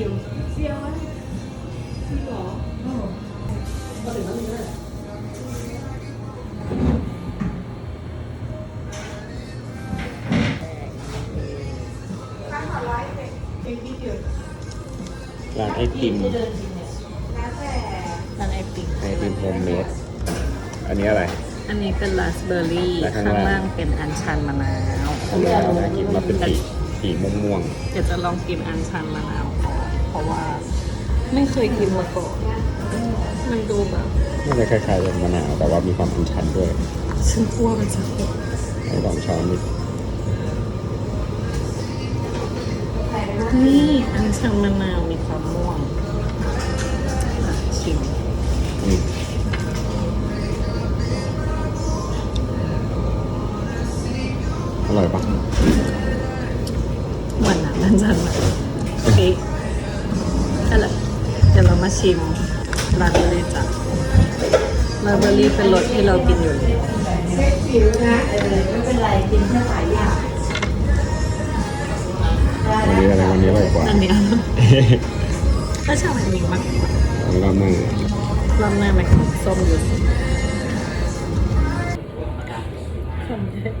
คิวเซียวไหมจริงเหรอก็ถึงนั้นเลยข้างขวาไลฟ์เป็นเป็นวิดีโอร้านไอติมเดินจริงเนี่ยแล้วแต่ร้านไอติมไอติมโฮมเมดอันนี้อะไร อันนี้เป็นราสเบอร์รี่และข้าข้างงล่าง ล่างเป็นอัญชันมะนาวอันนี้เราได้กินมาเป็นสีสีม่วงเดี๋ยวจะลองกินอัญชันมะนาวก่อน เพราะว่าไม่เคยกินมาก่อนมันดูแบบๆน่าจะคล้ายๆกับมะนาวแต่ว่ามีความอันชันด้วยฉันกลัวมันจะขมให้ลองช้อนดินี่อัญชันมะนาวมีความม่วงอะชิมอืมอร่อยปะเหมือนน้ำอัญชันมะนาวโอเคอ ชิมลาเบอรี่จ้ะลาเบอรี่เป็นรสที่เรากินอยู่เลยส้นผิวนะเออไม่เป็นไรกินแค่หลายอย่างวันนี้อะไรวันนี้อะไรกว่าอันนี้ยก็ชอบอันนี้มากรองหน้ารองหน้าไหมส้มอยู่ส้มเด็ด